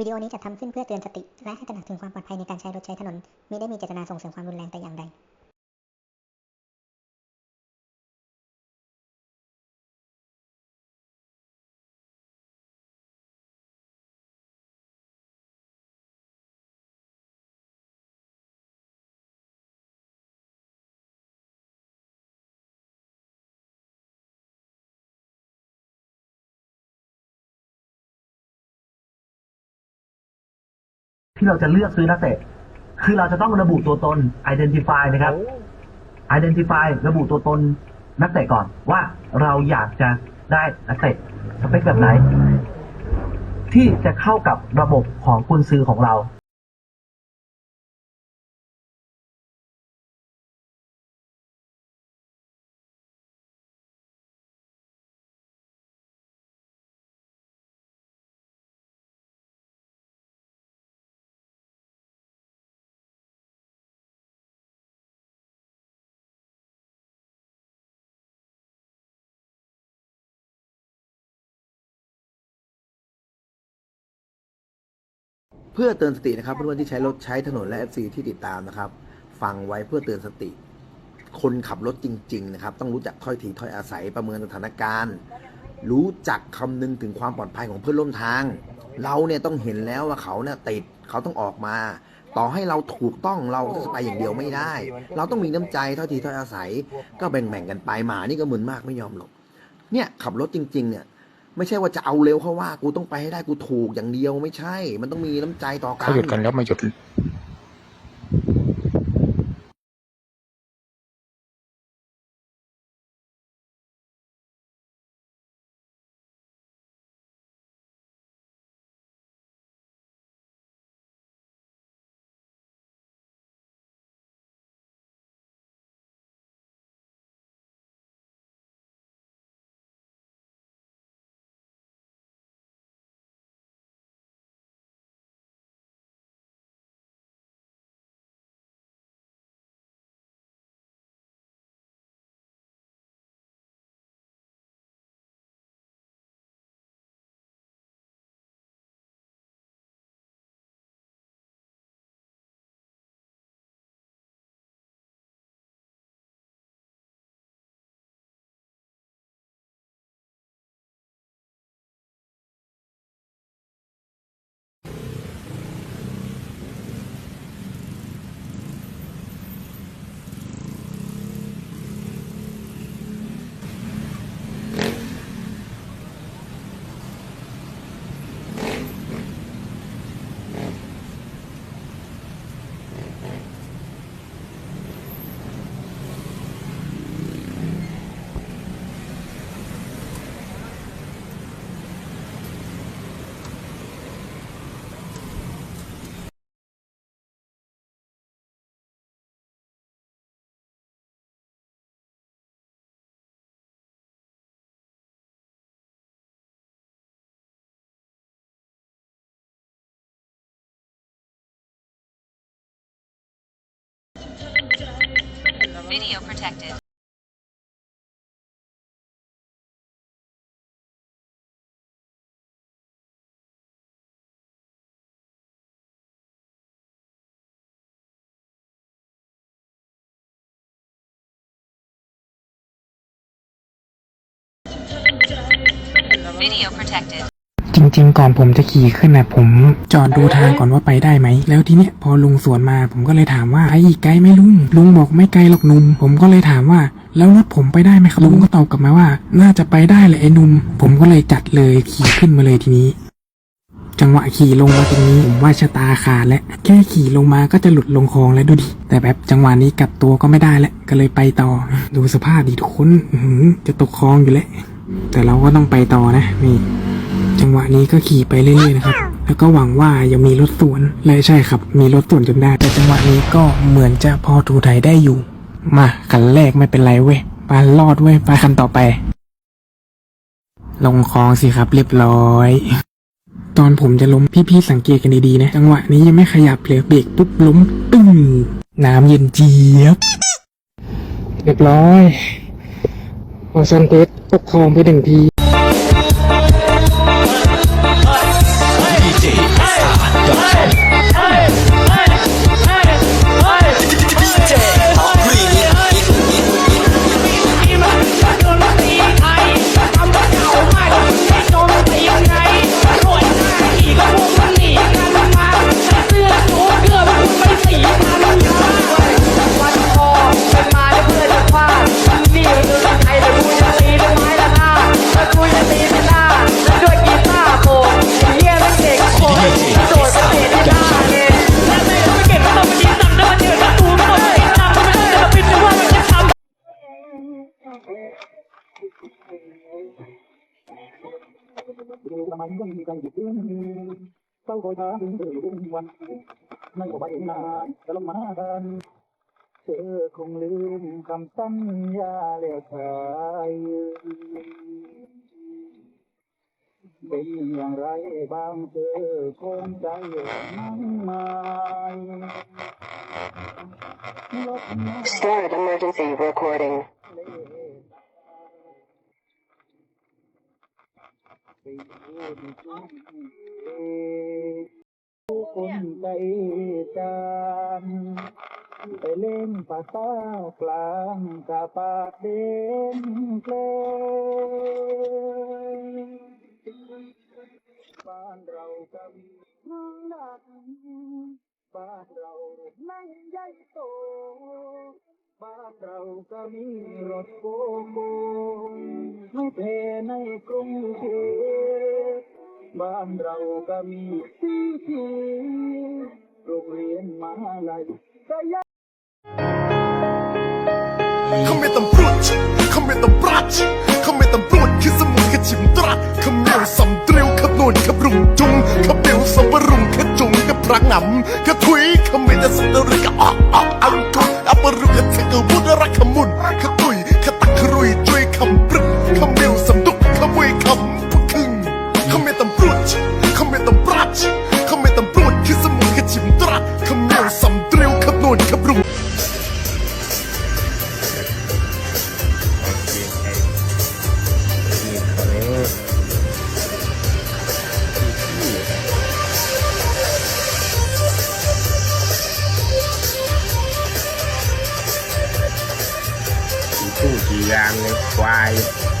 วิดีโอนี้จัดทำขึ้นเพื่อเตือนสติ และให้ตระหนักถึงความปลอดภัยในการใช้รถใช้ถนนมิได้มีเจตนาส่งเสริมความรุนแรงแต่อย่างใด ที่เราจะเลือกซื้อนักเตะ คือเราจะต้องระบุตัวตน identify นะครับ identify ระบุตัวตนนักเตะก่อนว่าเราอยากจะได้นักเตะสเปคแบบไหน ที่จะเข้ากับระบบของคุณซื้อของเรา พื่อเตือนสตินะครับเพื่อนๆที่ใช้รถใช้ถนนและ FC ที่ติดตามนะครับ ฟังไว้เพื่อเตือนสติ คนขับรถจริง ๆ นะครับ ต้องรู้จักถ้อยทีถ้อยอาศัยประเมินสถานการณ์ รู้จักคำนึงถึงความปลอดภัยของเพื่อนร่วมทาง เราเนี่ยต้องเห็นแล้วว่าเขาเนี่ยติดเขาต้องออกมา ต่อให้เราถูกต้องเราจะไปอย่างเดียวไม่ได้ เราต้องมีน้ำใจเท่าทีถ้อยอาศัย ก็แบ่งๆกันไปหมานี่ก็มึนมากไม่ยอมหลบเนี่ยขับรถจริง ๆ เนี่ย ไม่ใช่ว่าจะเอาเร็วเขาว่า กูต้องไปให้ได้กูถูกอย่างเดียวไม่ใช่ มันต้องมีน้ำใจต่อกัเขาหยุดกันแล้วมาหยุด Video protected. 'Video protected. จริง ๆ ก่อนผมจะขี่ขึ้นนะผมจอดดูทางก่อนว่าไปได้ไหม แล้วทีเนี้ยพอลุงสวนมา ผมก็เลยถามว่าไอ้ไกลไหมลุง ลุงบอกไม่ไกลหรอกนุ่ม ผมก็เลยถามว่าแล้วรถผมไปได้ไหมครับลุงก็ตอบกลับมาว่า น่าจะไปได้แหละไอ้นุ่ม ผมก็เลยจัดเลยขี่ขึ้นมาเลยทีนี้ จังหวะขี่ลงมาตรงนี้ผมว่าชะตาขาดและแค่ขี่ลงมาก็จะหลุดลงคลองแล้วดูดิแต่แบบจังหวะนี้กลับตัวก็ไม่ได้แล้วก็เลยไปต่อ ดูสภาพดิทุกคนจะตกคลองอยู่แล้วแต่เราก็ต้องไปต่อนะนี่ งหวะนี้ก็ขี่ไปเรื่อยๆนะครับ แล้วก็หวังว่ายังมีรถสวนเลยใช่ครับ มีรถสวนจนได้ แต่จังหวะนี้ก็เหมือนจะพอถูไถได้อยู่ มาคันแรกไม่เป็นไรเว้ยปานรอดเว้ยไปคันต่อไป ลงคลองสิครับเรียบร้อยตอนผมจะล้มพี่ๆสังเกตกันดีๆนะ จังหวะนี้ยังไม่ขยับเลยเบรกปุ๊บล้มตึ้งน้ำเย็นเจี๊ยบเรียบร้อยพอซันเพชรตกคลองไปหนึ่งที มไม่มีใครหยุดยืนเฝ้าคอยทางถึงรุ่งวันไม่ก็ไปนานจะลงมากันเธอคงลืมคำสัญญาแล้วชายเป็นอย่างไรบ้างเธอคงใจมั่นหมาย ลบมา Start emergency recording. คนใจจานไปเล่นภาษากลางกะปากเด่นเลงบ้านเราก็มีน้องดักบ้านเราไม่ใหญ่โต เราก็มีรถโกโก้ไม่แพ้ในกรุงเทพบ้านเราก็มีสีทีโรงเรียนมาลัยก็ยังเขาไม่ต้องพูดเขาไม่ต้องปราชเขาไม่ต้องพูดคือสมุนคือชิมตรัสเขาเมียวสำเตรียวขับนวลขับรุงจุงเขาเปียวสมบรุงขัจุงกับพระงำขัถุยเขาไม่ได้สัตว์ริกะออกออกอังก ตู้กี่